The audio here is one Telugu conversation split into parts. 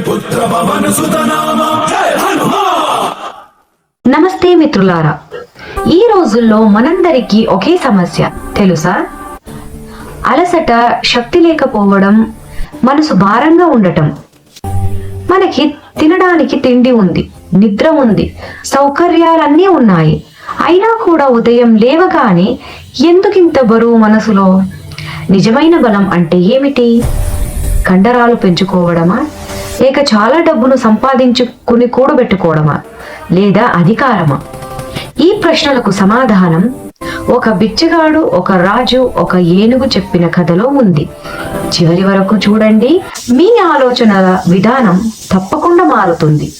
పుత్ర పవన నమస్తే మిత్రులారా ఈ రోజుల్లో మనందరికీ ఒకే సమస్య తెలుసా? అలసట శక్తి లేకపోవడం మనసు భారంగా ఉండటం. మనకి తినడానికి తిండి ఉంది నిద్ర ఉంది సౌకర్యాలన్నీ ఉన్నాయి. అయినా కూడా ఉదయం లేవగానే ఎందుకింత బరువు మనసులో? నిజమైన బలం అంటే ఏమిటి? కండరాలు పెంచుకోవడమా? లేక చాలా డబ్బును సంపాదించుకుని కూడబెట్టుకోవడమా లేదా అధికారమా? ఈ ప్రశ్నలకు సమాధానం ఒక బిచ్చగాడు ఒక రాజు ఒక ఏనుగు చెప్పిన కథలో ఉంది. చివరి వరకు చూడండి. మీ ఆలోచనల విధానం తప్పకుండా మారుతుంది.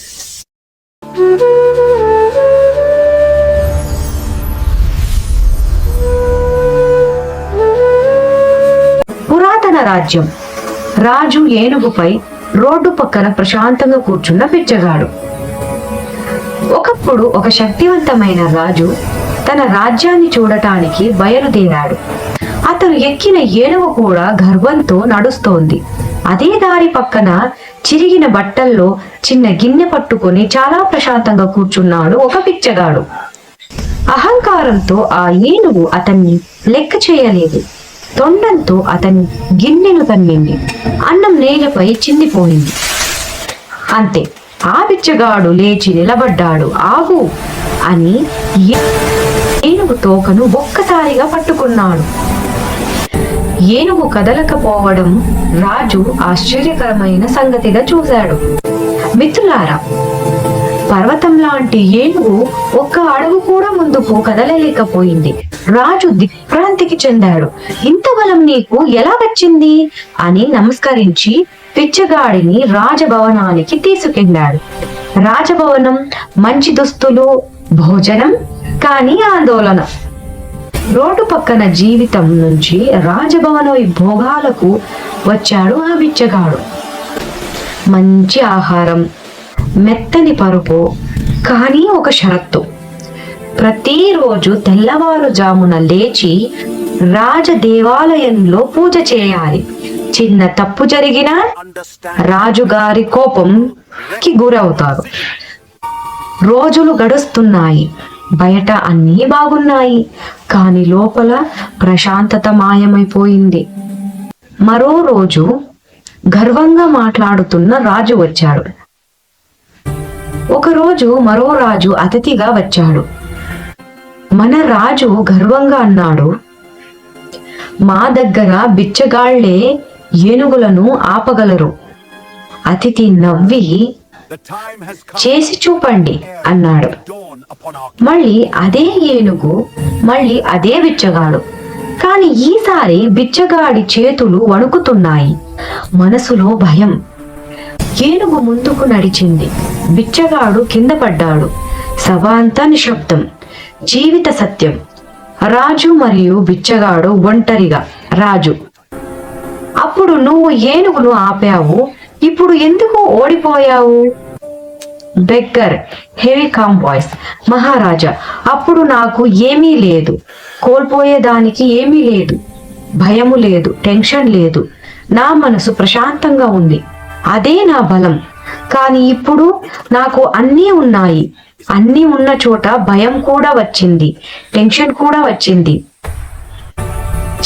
పురాతన రాజ్యం. రాజు ఏనుగుపై రోడ్డు పక్కన ప్రశాంతంగా కూర్చున్న బిచ్చగాడు ఒకప్పుడు ఒక శక్తివంతమైన రాజు తన రాజ్యాన్ని చూడటానికి బయలుదేరాడు. అతను ఎక్కిన ఏనుగు కూడా గర్వంతో నడుస్తోంది. అదే దారి పక్కన చిరిగిన బట్టల్లో చిన్న గిన్నె పట్టుకొని చాలా ప్రశాంతంగా కూర్చున్నాడు ఒక పిచ్చగాడు అహంకారంతో ఆ ఏనుగు అతన్ని లెక్క చేయలేదు. తొండంతో అతని గిన్నెను తన్నింది. అన్నం నేలపై చిందిపోయింది. అంతే ఆ బిచ్చగాడు లేచి నిలబడ్డాడు. ఆగు అని ఏనుగు తోకను ఒక్కసారిగా పట్టుకున్నాడు. ఏనుగు కదలకపోవడం రాజు ఆశ్చర్యకరమైన సంగతిగా చూశాడు. మిత్రులారా పర్వతం లాంటి ఏనుగు ఒక్క అడుగు కూడా ముందుకు కదలలేకపోయింది. రాజు దిగ్భ్రాంతికి చెందాడు. ఇంత బలం నీకు ఎలా వచ్చింది? అని నమస్కరించి పిచ్చగాడిని రాజభవనానికి తీసుకెళ్ళాడు. రాజభవనం మంచి దుస్తులు భోజనం కానీ ఆందోళన. రోడ్డు పక్కన జీవితం నుంచి రాజభవన భోగాలకు వచ్చాడు ఆ బిచ్చగాడు. మంచి ఆహారం మెత్తని పరుపు కానీ ఒక షరత్తు. ప్రతిరోజు తెల్లవారుజామున లేచి రాజ దేవాలయంలో పూజ చేయాలి. చిన్న తప్పు జరిగినా రాజుగారి కోపంకి గురవుతారు. రోజులు గడుస్తున్నాయి. బయట అన్నీ బాగున్నాయి. కాని లోపల ప్రశాంతత మాయమైపోయింది. మరో రోజు గర్వంగా మాట్లాడుతున్న రాజు వచ్చాడు. ఒకరోజు మరో రాజు అతిథిగా వచ్చాడు. మన రాజు గర్వంగా అన్నాడు. మా దగ్గర బిచ్చగాళ్ళే ఏనుగులను ఆపగలరు. అతిథి నవ్వి చేసి చూపండి అన్నాడు. మళ్ళీ అదే ఏనుగు మళ్ళీ అదే బిచ్చగాడు. కాని ఈసారి బిచ్చగాడి చేతులు వణుకుతున్నాయి. మనసులో భయం. ఏనుగు ముందుకు నడిచింది. బిచ్చగాడు కింద పడ్డాడు. సభ అంతా నిశ్శబ్దం. జీవిత సత్యం. రాజు మరియు బిచ్చగాడు ఒంటరిగా. రాజు అప్పుడు నువ్వు ఏనుగును ఆపావు? ఇప్పుడు ఎందుకు ఓడిపోయావు? Beggar heavy calm voice Maharaja అప్పుడు నాకు ఏమీ లేదు. కోల్పోయేదానికి ఏమీ లేదు. భయము లేదు టెన్షన్ లేదు. నా మనసు ప్రశాంతంగా ఉంది. అదే నా బలం. కానీ ఇప్పుడు నాకు అన్నీ ఉన్నాయి. అన్నీ ఉన్న చోట భయం కూడా వచ్చింది టెన్షన్ కూడా వచ్చింది.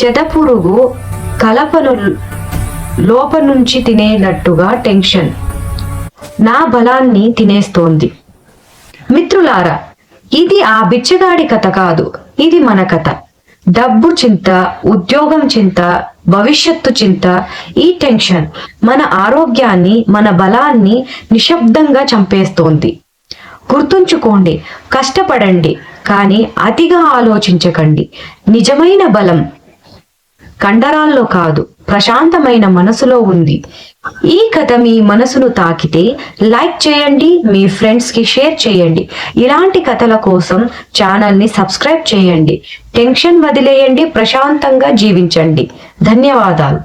చెదపురుగు కలపను లోప నుంచి తినేటట్టుగా టెన్షన్. నా బలాన్ని తినేస్తోంది. మిత్రులారా ఇది ఆ బిచ్చగాడి కథ కాదు ఇది మన కథ. డబ్బు చింత ఉద్యోగం చింత భవిష్యత్తు చింత ఈ టెన్షన్ మన ఆరోగ్యాన్ని మన బలాన్ని నిశ్శబ్దంగా చంపేస్తోంది. గుర్తుంచుకోండి కష్టపడండి కానీ అతిగా ఆలోచించకండి. నిజమైన బలం కండరాల్లో కాదు ప్రశాంతమైన మనసులో ఉంది. ఈ కథ మీ మనసును తాకితే లైక్ చేయండి మీ ఫ్రెండ్స్కి షేర్ చేయండి. ఇలాంటి కథల కోసం ఛానల్ని సబ్స్క్రైబ్ చేయండి. టెన్షన్ వదిలేయండి ప్రశాంతంగా జీవించండి. ధన్యవాదాలు.